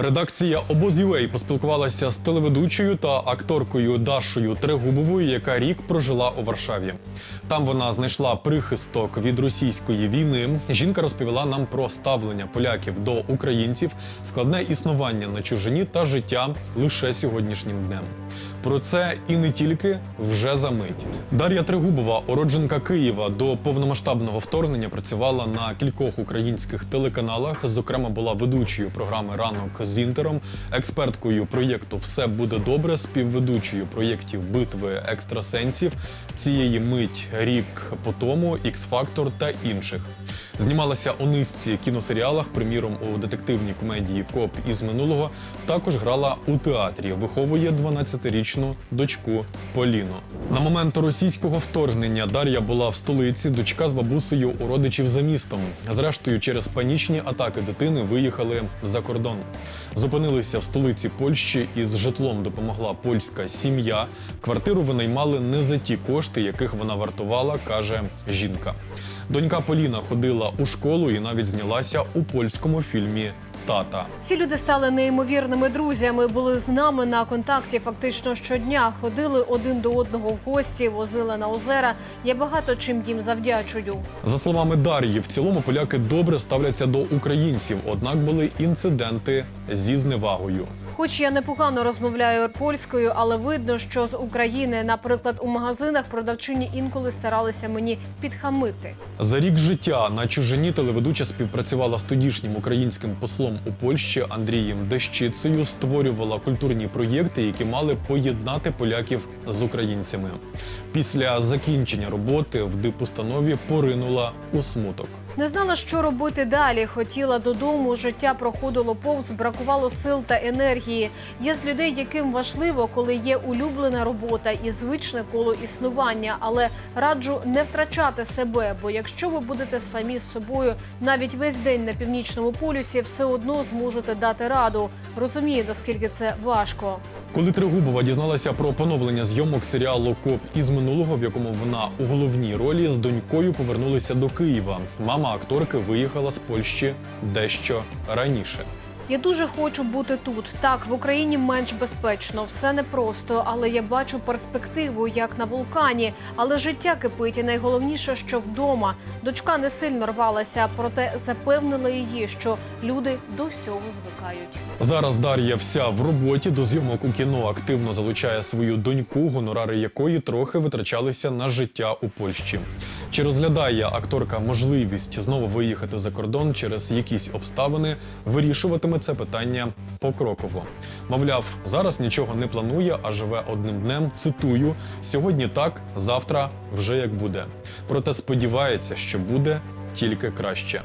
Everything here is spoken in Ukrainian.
Редакція «Обоз.UA» поспілкувалася з телеведучою та акторкою Дашою Трегубовою, яка рік прожила у Варшаві. Там вона знайшла прихисток від російської війни. Жінка розповіла нам про ставлення поляків до українців, складне існування на чужині та життя лише сьогоднішнім днем. Про це і не тільки вже за мить. Дар'я Трегубова, уродженка Києва, до повномасштабного вторгнення працювала на кількох українських телеканалах. Зокрема, була ведучою програми Ранок з інтером, експерткою проєкту Все буде добре, співведучою проєктів битви екстрасенсів. Цієї мить рік по тому, X-Factor та інших. Знімалася у низці кіносеріалах, приміром у детективній комедії Коп із минулого. Також грала у театрі. Виховує 12-річну дочку Поліну. На момент російського вторгнення Дар'я була в столиці. Дочка з бабусею у родичів за містом. Зрештою, через панічні атаки дитини виїхали за кордон. Зупинилися в столиці Польщі і з житлом допомогла польська сім'я. Квартиру винаймали не за ті кошти, яких вона вартувала, каже жінка. Донька Поліна ходила у школу і навіть знялася у польському фільмі Тата. Ці люди стали неймовірними друзями. Були з нами на контакті фактично щодня. Ходили один до одного в гості, возили на озера. Я багато чим їм завдячую. За словами Дар'ї, в цілому поляки добре ставляться до українців, однак були інциденти зі зневагою. Хоч я непогано розмовляю польською, але видно, що з України, наприклад, у магазинах продавчині інколи старалися мені підхамити. За рік життя на чужині телеведуча співпрацювала з тодішнім українським послом у Польщі Андрієм Дещицею, створювала культурні проєкти, які мали поєднати поляків з українцями. Після закінчення роботи в дипустанові поринула у смуток. Не знала, що робити далі. Хотіла додому. Життя проходило повз, бракувало сил та енергії. Є з людей, яким важливо, коли є улюблена робота і звичне коло існування. Але раджу не втрачати себе, бо якщо ви будете самі з собою, навіть весь день на північному полюсі, все одно зможете дати раду. Розумію, наскільки це важко. Коли Трегубова дізналася про поновлення зйомок серіалу Коп із минулого, в якому вона у головній ролі з донькою повернулися до Києва. Мама акторки виїхала з Польщі дещо раніше. Я дуже хочу бути тут. Так, в Україні менш безпечно, все непросто, але я бачу перспективу, як на вулкані. Але життя кипить, і найголовніше, що вдома. Дочка не сильно рвалася, проте запевнила її, що люди до всього звикають. Зараз Дар'я вся в роботі до зйомок у кіно активно залучає свою доньку, гонорари якої трохи витрачалися на життя у Польщі. Чи розглядає акторка можливість знову виїхати за кордон через якісь обставини, вирішуватиме це питання покроково. Мовляв, зараз нічого не планує, а живе одним днем. Цитую: сьогодні так, завтра вже як буде. Проте сподівається, що буде тільки краще.